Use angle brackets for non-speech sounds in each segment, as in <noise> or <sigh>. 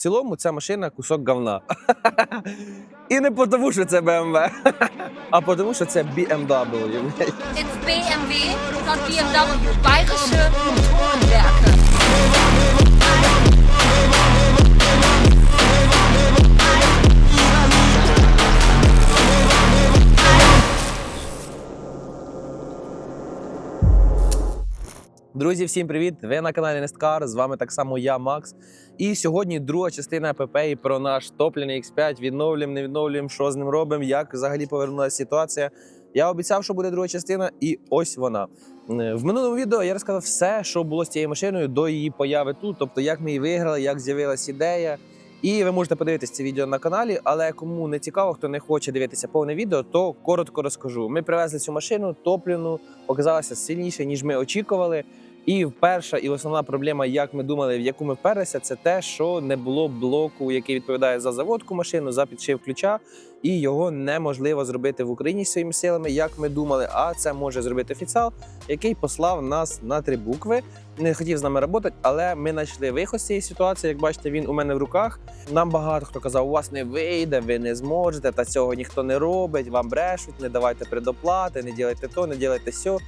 цілому ця машина кусок говна. І не тому, що це BMW, а тому, що це BMW. It's BMW, not BMW, Bayerische Motorenwerke. Друзі, всім привіт! Ви на каналі Несткар. З вами так само я, Макс. І сьогодні друга частина епопеї про наш топлений X5. Відновлюємо, не відновлюємо, що з ним робимо, як взагалі повернулася ситуація. Я обіцяв, що буде друга частина, і ось вона. В минулому відео я розказав все, що було з цією машиною до її появи тут, тобто як ми її виграли, як з'явилася ідея. І ви можете подивитися це відео на каналі, але кому не цікаво, хто не хоче дивитися повне відео, то коротко розкажу. Ми привезли цю машину топлену, оказалася сильніше, ніж ми очікували. І перша і основна проблема, як ми думали, в яку ми вперлися, це те, що не було блоку, який відповідає за заводку машину, за підшив ключа, і його неможливо зробити в Україні своїми силами, як ми думали. А це може зробити офіціал, який послав нас на три букви. Не хотів з нами працювати, але ми знайшли виход з цієї ситуації. Як бачите, він у мене в руках. Нам багато хто казав, у вас не вийде, ви не зможете, та цього ніхто не робить, вам брешуть, не давайте предоплати, не ділайте то, не ділайте сьо.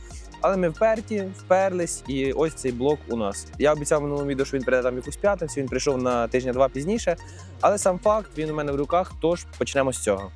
Але ми вперті, вперлись, і ось цей блок у нас. Я обіцяв в минулому відео, що він прийде там якусь п'ятницю. Він прийшов на тижня-два пізніше. Але сам факт він у мене в руках. Тож почнемо з цього.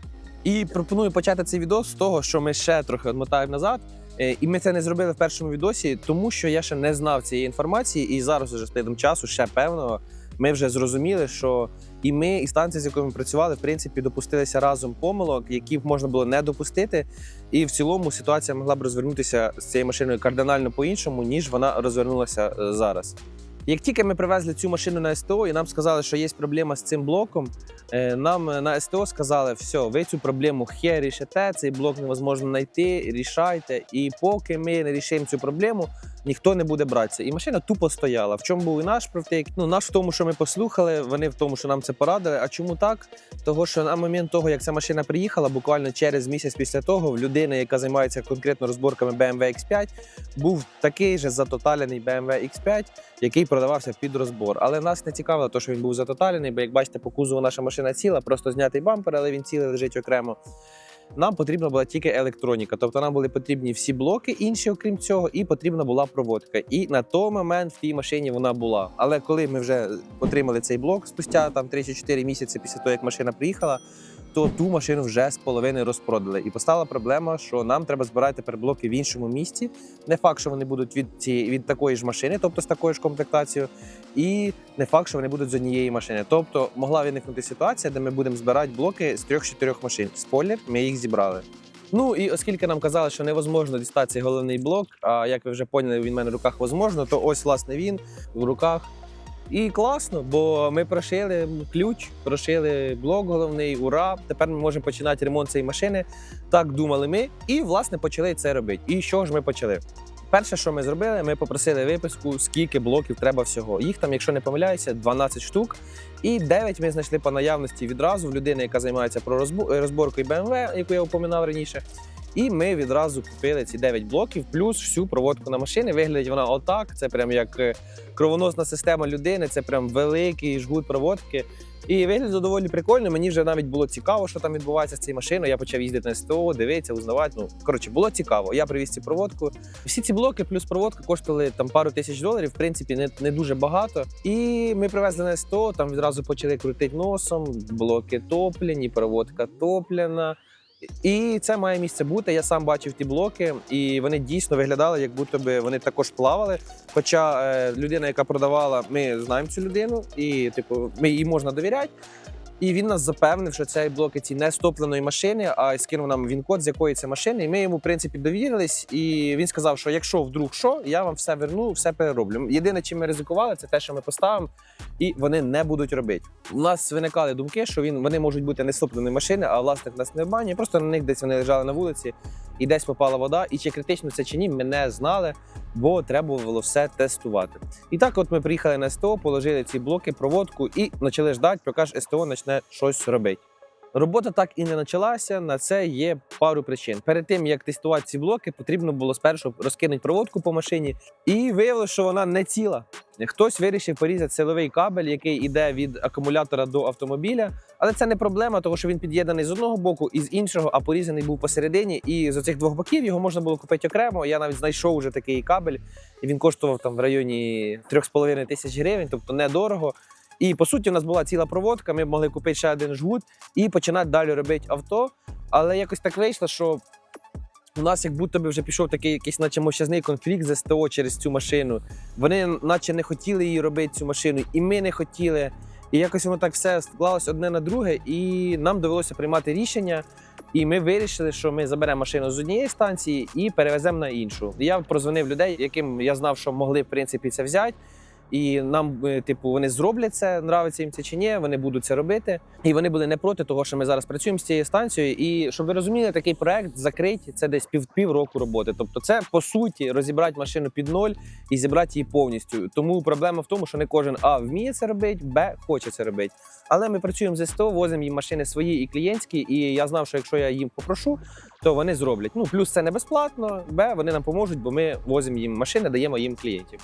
І пропоную почати цей відео з того, що ми ще трохи відмотаємо назад. Е, І ми це не зробили в першому відосі, тому що я ще не знав цієї інформації, і зараз уже з плином часу ще певного. Ми вже зрозуміли, що і ми, і станція, з якою ми працювали, в принципі, допустилися разом помилок, які можна було не допустити. І в цілому ситуація могла б розвернутися з цією машиною кардинально по-іншому, ніж вона розвернулася е, зараз. Як тільки ми привезли цю машину на СТО, і нам сказали, що є проблема з цим блоком, е, нам е, на СТО сказали, все, ви цю проблему хе рішите, цей блок невозможно знайти, рішайте. І поки ми не рішимо цю проблему, ніхто не буде братися. І машина тупо стояла. В чому був і наш профтейк? Ну, наш в тому, що ми послухали, вони в тому, що нам це порадили. А чому так? Того, що на момент того, як ця машина приїхала, буквально через місяць після того, в людини, яка займається конкретно розборками BMW X5, був такий же затоталений BMW X5, який продавався під розбор. Але нас не цікавило, те, що він був затоталений, бо як бачите, по кузову наша машина ціла, просто знятий бампер, але він цілий лежить окремо. Нам потрібна була тільки електроніка, тобто нам були потрібні всі блоки, інші, окрім цього, і потрібна була проводка. І на той момент в тій машині вона була. Але коли ми вже отримали цей блок спустя там 3 чи 4 місяці після того, як машина приїхала, то ту машину вже з половини розпродали. І постала проблема, що нам треба збирати тепер блоки в іншому місці. Не факт, що вони будуть від цієї від такої ж машини, тобто з такою ж комплектацією, і не факт, що вони будуть з однієї машини. Тобто могла виникнути ситуація, де ми будемо збирати блоки з трьох-чотирьох машин. Спойлер, ми їх зібрали. Ну і оскільки нам казали, що невозможно дістати цей головний блок, а як ви вже поняли, він в мене в руках возможно, то ось власне він в руках. І класно, бо ми прошили ключ, прошили блок головний, ура! Тепер ми можемо починати ремонт цієї машини. Так думали ми, і власне почали це робити. І що ж ми почали? Перше, що ми зробили, ми попросили виписку, скільки блоків треба всього. Їх там, якщо не помиляюся, 12 штук. І 9 ми знайшли по наявності відразу в людини, яка займається про розбу- розборкою BMW, яку я упоминав раніше. І ми відразу купили ці 9 блоків, плюс всю проводку на машини. Виглядить вона отак. Це прям як е, кровоносна система людини, це прям великий жгут проводки. І виглядає доволі прикольно. Мені вже навіть було цікаво, що там відбувається з цією машиною. Я почав їздити на СТО, дивитися, узнавати. Ну коротше, було цікаво. Я привіз цю проводку. Всі ці блоки плюс проводка коштували там пару тисяч доларів. В принципі, не, не дуже багато. І ми привезли на СТО. Там відразу почали крутити носом. Блоки топлені, проводка топлена. І це має місце бути. Я сам бачив ті блоки, і вони дійсно виглядали, як будто би вони також плавали. Хоча е, людина, яка продавала, ми знаємо цю людину, і типу, ми їй можна довіряти. І він нас запевнив, що цей блоки ці не з топленої машини, а скинув нам він-код, з якої це машини. І ми йому, в принципі, довірились. І він сказав, що якщо вдруг що, я вам все верну, все перероблю. Єдине, чим ми ризикували, це те, що ми поставимо, і вони не будуть робити. У нас виникали думки, що він вони можуть бути не з машини, а власник нас не обманює. Просто на них десь вони лежали на вулиці, і десь попала вода. І чи критично це чи ні, ми не знали, бо треба було все тестувати. І так, от ми приїхали на СТО, положили ці блоки, проводку і почали ждати, поки ж СТО почне щось робити. Робота так і не почалася. На це є пару причин. Перед тим як тестувати ці блоки, потрібно було спершу розкинути проводку по машині, і виявилося, що вона не ціла. Хтось вирішив порізати силовий кабель, який йде від акумулятора до автомобіля. Але це не проблема, тому що він під'єднаний з одного боку і з іншого, а порізаний був посередині. І з оцих двох боків його можна було купити окремо. Я навіть знайшов вже такий кабель, і він коштував там в районі 3,5 тисяч гривень, тобто недорого. І по суті, у нас була ціла проводка. Ми могли купити ще один жгут і починати далі робити авто. Але якось так вийшло, що у нас як будто би вже пішов такий якийсь, наче мовчазний конфлікт з СТО через цю машину. Вони, наче, не хотіли її робити, цю машину, і ми не хотіли. І якось воно так все склалось одне на друге, і нам довелося приймати рішення. І ми вирішили, що ми заберемо машину з однієї станції і перевеземо на іншу. Я прозвонив людей, яким я знав, що могли в принципі це взяти. І нам, е, типу, вони зроблять це, нравиться їм це чи ні, вони будуть це робити. І вони були не проти того, що ми зараз працюємо з цією станцією. І щоб ви розуміли, такий проект закритий це десь пів півроку роботи. Тобто, це по суті розібрати машину під ноль і зібрати її повністю. Тому проблема в тому, що не кожен а вміє це робити, б хоче це робити. Але ми працюємо з СТО, возимо їм машини свої і клієнтські. І я знав, що якщо я їм попрошу, то вони зроблять. Ну плюс це не безплатно, б вони нам поможуть, бо ми возимо їм машини, даємо їм клієнтів.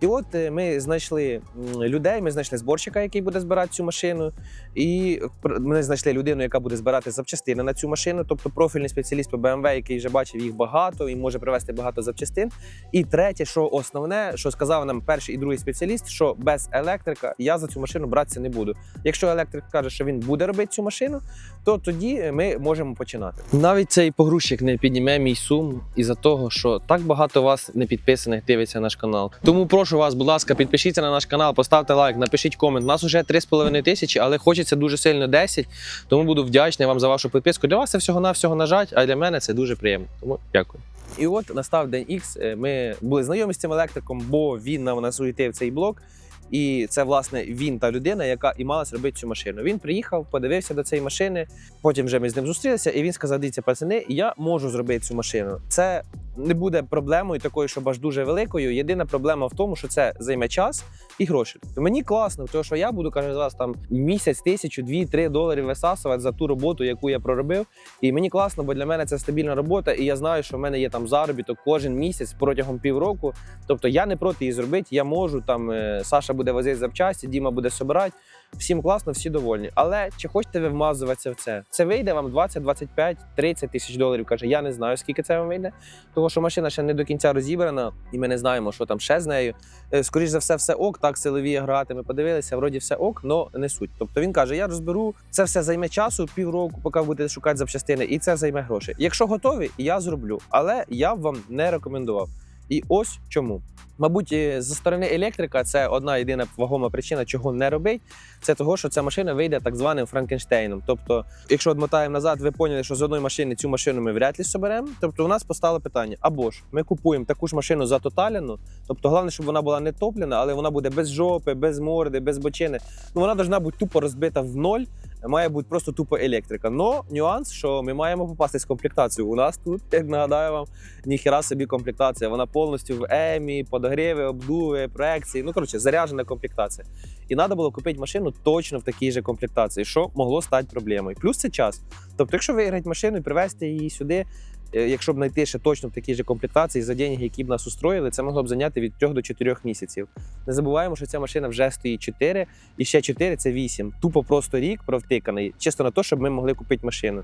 І от е, ми знайшли людей, ми знайшли зборщика, який буде збирати цю машину, і ми знайшли людину, яка буде збирати запчастини на цю машину, тобто профільний спеціаліст по BMW, який вже бачив їх багато і може привезти багато запчастин. І третє, що основне, що сказав нам перший і другий спеціаліст, що без електрика я за цю машину братися не буду. Якщо електрик каже, що він буде робити цю машину, то тоді ми можемо починати. Навіть цей погрузчик не підніме мій сум із-за того, що так багато вас не підписаних дивиться наш канал. Тому прошу вас, будь ласка, підпишіться на наш канал, поставте лайк, напишіть комент. У нас вже 3,5 тисячі, але хочеться дуже сильно 10, тому буду вдячний вам за вашу підписку. Для вас це всього навсього нажать, а для мене це дуже приємно. Тому дякую. І от настав день X. Ми були знайомі з цим електриком, бо він нам насуетив цей блок. І це власне він та людина, яка і мала зробити цю машину. Він приїхав, подивився до цієї машини. Потім вже ми з ним зустрілися, і він сказав: дивіться, пацани, я можу зробити цю машину. Це не буде проблемою такою, щоб аж дуже великою. Єдина проблема в тому, що це займе час і гроші. Мені класно, тому що я буду каже вас там місяць, тисячу, дві-три долари висасувати за ту роботу, яку я проробив. І мені класно, бо для мене це стабільна робота, і я знаю, що в мене є там заробіток кожен місяць протягом півроку. Тобто я не проти її зробити. Я можу там е, Саша буде возити запчасті, Діма буде собирати. Всім класно, всі довольні. Але чи хочете ви вмазуватися в це? Це вийде вам 20, 25, 30 тисяч доларів. Каже, я не знаю, скільки це вам вийде. Тому що машина ще не до кінця розібрана, і ми не знаємо, що там ще з нею. Е, Скоріш за все, все ок, так силові грати. Ми подивилися, вроді все ок, але не суть. Тобто він каже: я розберу, це все займе часу, півроку, поки будете шукати запчастини, і це займе гроші. Якщо готові, я зроблю, але я б вам не рекомендував. І ось чому. Мабуть, е, зі сторони електрика це одна єдина вагома причина, чого не робить. Це того, що ця машина вийде так званим Франкенштейном. Тобто, якщо відмотаємо назад, ви поняли, що з одної машини цю машину ми вряд ли соберемо. Тобто, у нас постало питання: або ж ми купуємо таку ж машину затоталену. Тобто, головне, щоб вона була не топлена, але вона буде без жопи, без морди, без бочини. Ну вона повинна бути тупо розбита в ноль. Має бути просто тупо електрика. Но нюанс, що ми маємо попасти з комплектацією. У нас тут, <laughs> як нагадаю вам, ніхіра собі комплектація. Вона повністю в емі, подогріви, обдуви, проекції. Ну коротше, заряджена комплектація. І треба було купити машину точно в такій же комплектації, що могло стати проблемою. Плюс це час. Тобто, якщо виграти машину і привезти її сюди, якщо б знайти ще точно в такій же комплектації за деньги, які б нас устроїли, це могло б зайняти від 3 до 4 місяців. Не забуваємо, що ця машина вже стоїть 4, і ще 4 це 8. Тупо просто рік провтиканий, чисто на те, щоб ми могли купити машину.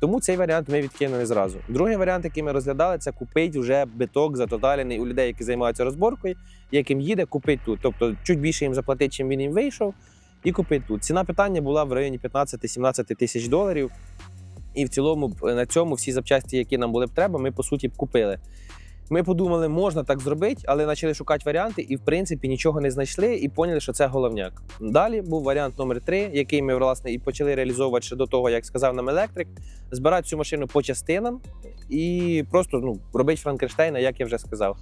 Тому цей варіант ми відкинули зразу. Другий варіант, який ми розглядали, це купити вже биток затоталений у людей, які займаються розборкою, яким їде, купити тут. Тобто чуть більше їм заплатити, чим він їм вийшов, і купити тут. Ціна питання була в районі 15-17 тисяч доларів. І в цілому на цьому всі запчасті, які нам були б треба, ми по суті б купили. Ми подумали, можна так зробити, але почали шукати варіанти, і в принципі нічого не знайшли, і поняли, що це головняк. Далі був варіант номер три, який ми власне і почали реалізовувати ще до того, як сказав нам електрик, збирати цю машину по частинам і просто ну, робити Франкенштейна, як я вже сказав.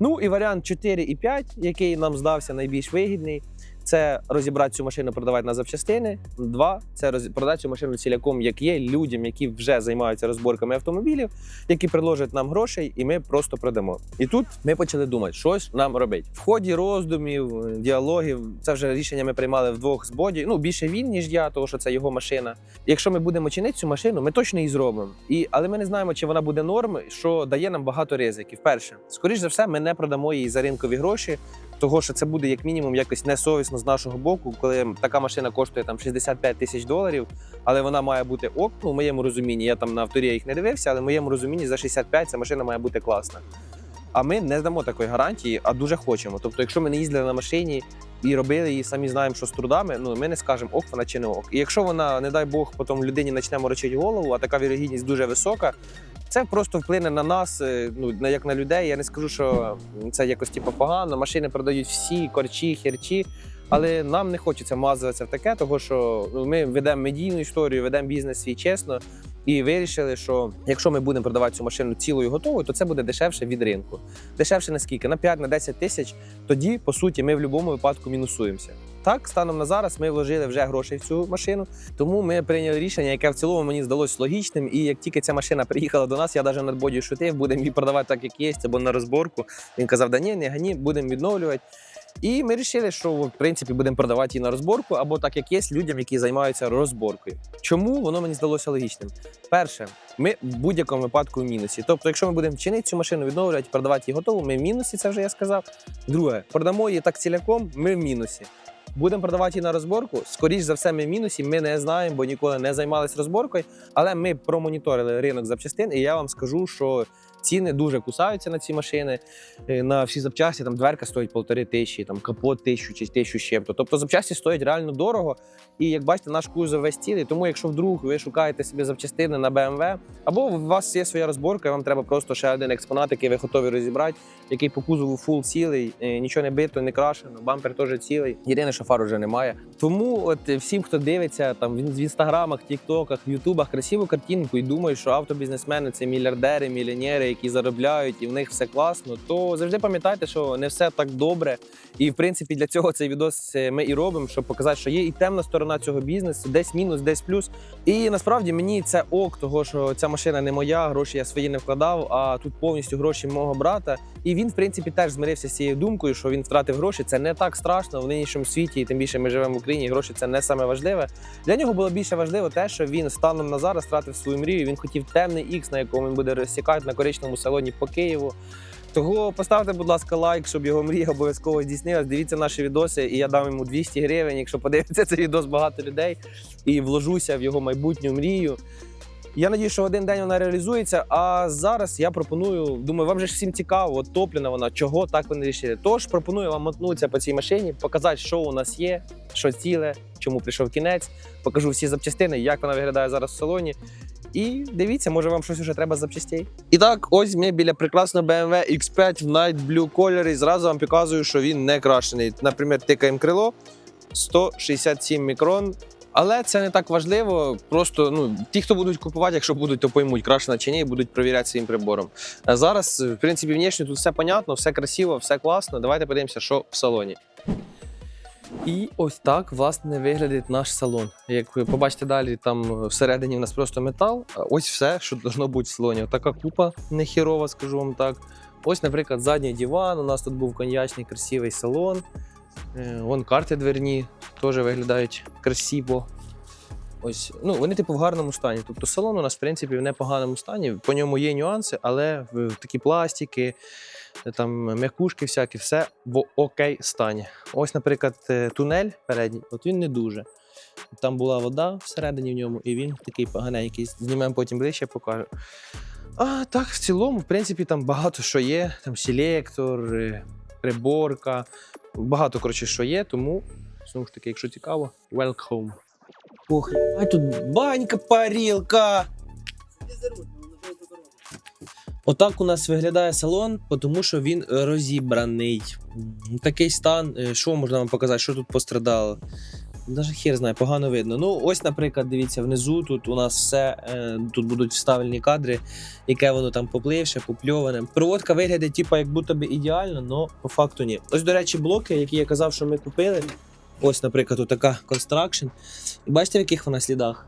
Ну і варіант 4 і 5, який нам здався найбільш вигідний. Це розібрати цю машину, продавати на запчастини. Два це роз... продати цю машину ціляком, як є, людям, які вже займаються розборками автомобілів, які предложать нам грошей, і ми просто продамо. І тут ми почали думати, щось нам робити. В ході роздумів, діалогів, це вже рішення ми приймали вдвох з боді. Ну більше він, ніж я, тому що це його машина. Якщо ми будемо чинити цю машину, ми точно її зробимо. І але ми не знаємо, чи вона буде норм, що дає нам багато ризиків. Перше, скоріш за все, ми не продамо її за ринкові гроші. Того, що це буде як мінімум якось несовісно з нашого боку, коли така машина коштує там 65 тисяч доларів, але вона має бути ок. Ну, в моєму розумінні. Я там на авторі їх не дивився, але в моєму розумінні за 65 ця машина має бути класна. А ми не дамо такої гарантії, а дуже хочемо. Тобто, якщо ми не їздили на машині і робили її, самі знаємо, що з трудами, ну ми не скажемо ок, вона чи не ок. І якщо вона, не дай Бог, потім людині почне морочити голову, а така вірогідність дуже висока. Це просто вплине на нас, е, ну як на людей. Я не скажу, що це якось типу, погано. Машини продають всі, корчі, херчі. Але нам не хочеться мазуватися в таке, тому що ну, ми ведемо медійну історію, ведемо бізнес свій чесно. І вирішили, що якщо ми будемо продавати цю машину цілою готовою, то це буде дешевше від ринку. Дешевше на скільки? На 5 на 10 тисяч. Тоді, по суті, ми в будь-якому випадку мінусуємося. Так, станом на зараз ми вложили вже гроші в цю машину, тому ми прийняли рішення, яке в цілому мені здалось логічним. І як тільки ця машина приїхала до нас, я навіть над боді шутив, будемо її продавати так, як є, або на розборку. Він казав, да ні, не гані, будемо відновлювати. І ми вирішили, що в принципі будемо продавати її на розборку, або так як є людям, які займаються розборкою. Чому воно мені здалося логічним? Перше, ми в будь-якому випадку в мінусі. Тобто, якщо ми будемо чинити цю машину, відновлювати, продавати її готову, ми в мінусі, це вже я сказав. Друге, продамо її так ціляком, ми в мінусі. Будемо продавати її на розборку. Скоріш за все, ми в мінусі. Ми не знаємо, бо ніколи не займалися розборкою. Але ми промоніторили ринок запчастин, і я вам скажу, що ціни дуже кусаються на ці машини. Е, На всі запчасті там дверка стоїть полтори тисячі, там капот тисячу чи тисячу щепто. Тобто запчасті стоять реально дорого. І як бачите, наш кузов весь цілий. Тому, якщо вдруг ви шукаєте собі запчастини на BMW, або у вас є своя розборка, і вам треба просто ще один експонат, який ви готові розібрати, який по кузову фул цілий, е, нічого не бито, не крашено, бампер теж цілий. Єдине, що фар вже немає. Тому от е, всім, хто дивиться там в інстаграмах, тіктоках, ютубах красиву картинку і думають, що автобізнесмени це мільярдери, мільйонери, які заробляють, і в них все класно, то завжди пам'ятайте, що не все так добре. І в принципі для цього цей відос е, ми і робимо, щоб показати, що є і темна сторона цього бізнесу, десь мінус, десь плюс. І насправді мені це ок, того що ця машина не моя, гроші я свої не вкладав, а тут повністю гроші мого брата. І він, в принципі, теж змирився з цією думкою, що він втратив гроші. Це не так страшно в нинішньому світі, і тим більше ми живемо в Україні. Гроші це не саме важливе. Для нього було більше важливо те, що він станом на зараз втратив свою мрію. Він хотів темний ікс, на якому він буде розсікати на коричному салоні по Києву. Того поставте, будь ласка, лайк, щоб його мрія обов'язково здійснилась. Дивіться наші відоси, і я дам йому 200 гривень, якщо подивиться цей відос багато людей і вложуся в його майбутню мрію. Я надію, що один день вона реалізується. А зараз я пропоную, думаю, вам же всім цікаво, от топлена вона, чого так вони вирішили. Тож пропоную вам мотнутися по цій машині, показати, що у нас є, що ціле, чому прийшов кінець. Покажу всі запчастини, як вона виглядає зараз в салоні. І дивіться, може вам щось вже треба з запчастей. І так, ось ми біля прекрасного BMW X5 в Night Blue кольорі. Зразу вам показую, що він не крашений. Наприклад, тикаємо крило 167 мікрон. Але це не так важливо. Просто ну ті, хто будуть купувати, якщо будуть, то поймуть, крашена чи ні, будуть перевіряти своїм прибором. А зараз, в принципі, внешне тут все понятно, все красиво, все класно. Давайте подивимося, що в салоні. І ось так власне виглядить наш салон. Як ви побачите далі, там всередині в нас просто метал. Ось все, що должно бути в салоні. Така купа нехірова, скажу вам так. Ось, наприклад, задній диван. У нас тут був коньячний красивий салон. Е, Вон карти дверні теж виглядають красиво. Ось, ну вони типу в гарному стані. Тобто салон у нас, в принципі, в непоганому стані. По ньому є нюанси, але такі пластики, там м'якушки, всякі, все в окей стані. Ось, наприклад, е, тунель передній, от він не дуже. Там була вода всередині в ньому, і він такий поганенький. Знімемо потім ближче, покажу. А так, в цілому, в принципі, там багато що є. Там селектор, е, приборка. Багато, коротше, що є, тому знову ж таки, якщо цікаво, welcome. Ох, а тут банька, парілка. Отак у нас виглядає салон, тому що він розібраний. Такий стан, е, що можна вам показати, що тут пострадало. Навіть хер знає, погано видно. Ну, ось, наприклад, дивіться, внизу тут у нас все, е, тут будуть вставлені кадри, яке воно там попливше, попльоване. Проводка виглядає, типу, як будто би ідеально, але по факту ні. Ось, до речі, блоки, які я казав, що ми купили. Ось, наприклад, така. І бачите, в яких вона слідах?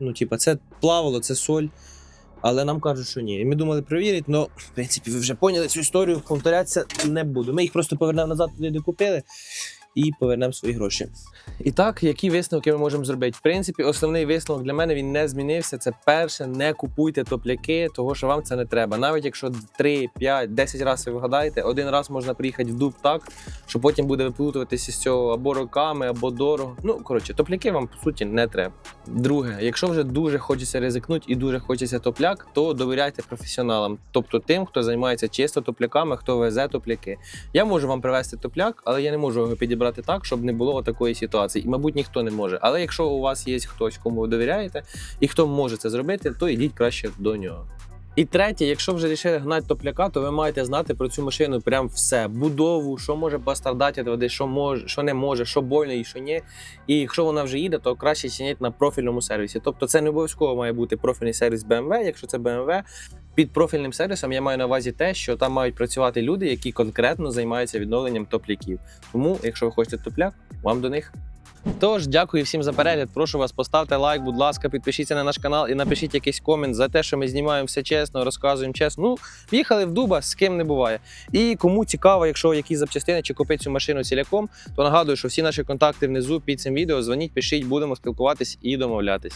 Ну, типа, це плавало, це соль. Але нам кажуть, що ні. І ми думали перевірити, але в принципі ви вже поняли цю історію, повторятися не буду. Ми їх просто повернемо назад туди, де купили, і повернемо свої гроші. І так, які висновки ми можемо зробити? В принципі, основний висновок для мене він не змінився. Це перше, не купуйте топляки, того що вам це не треба. Навіть якщо 3, 5, 10 разів ви вгадаєте, один раз можна приїхати в дуб так, що потім буде виплутуватися з цього або роками, або дорого. Ну коротше, топляки вам по суті не треба. Друге, якщо вже дуже хочеться ризикнути і дуже хочеться топляк, то довіряйте професіоналам, тобто тим, хто займається чисто топляками, хто везе топляки. Я можу вам привезти топляк, але я не можу його підібрати так, щоб не було такої ситуації. І, мабуть, ніхто не може. Але якщо у вас є хтось, кому ви довіряєте, і хто може це зробити, то йдіть краще до нього. І третє, якщо вже вирішили гнати топляка, то ви маєте знати про цю машину прям все: будову, що може пострадати води, що може, що не може, що больно і що ні. І якщо вона вже їде, то краще чинити на профільному сервісі. Тобто це не обов'язково має бути профільний сервіс BMW, якщо це BMW. Під профільним сервісом я маю на увазі те, що там мають працювати люди, які конкретно займаються відновленням топляків. Тому, якщо ви хочете топляк, вам до них. Тож, дякую всім за перегляд. Прошу вас, поставте лайк, будь ласка, підпишіться на наш канал і напишіть якийсь комент за те, що ми знімаємо все чесно, розказуємо чесно. Ну, їхали в дуба, з ким не буває. І кому цікаво, якщо якісь запчастини чи купити цю машину ціляком, то нагадую, що всі наші контакти внизу під цим відео. Дзвоніть, пишіть, будемо спілкуватись і домовлятись.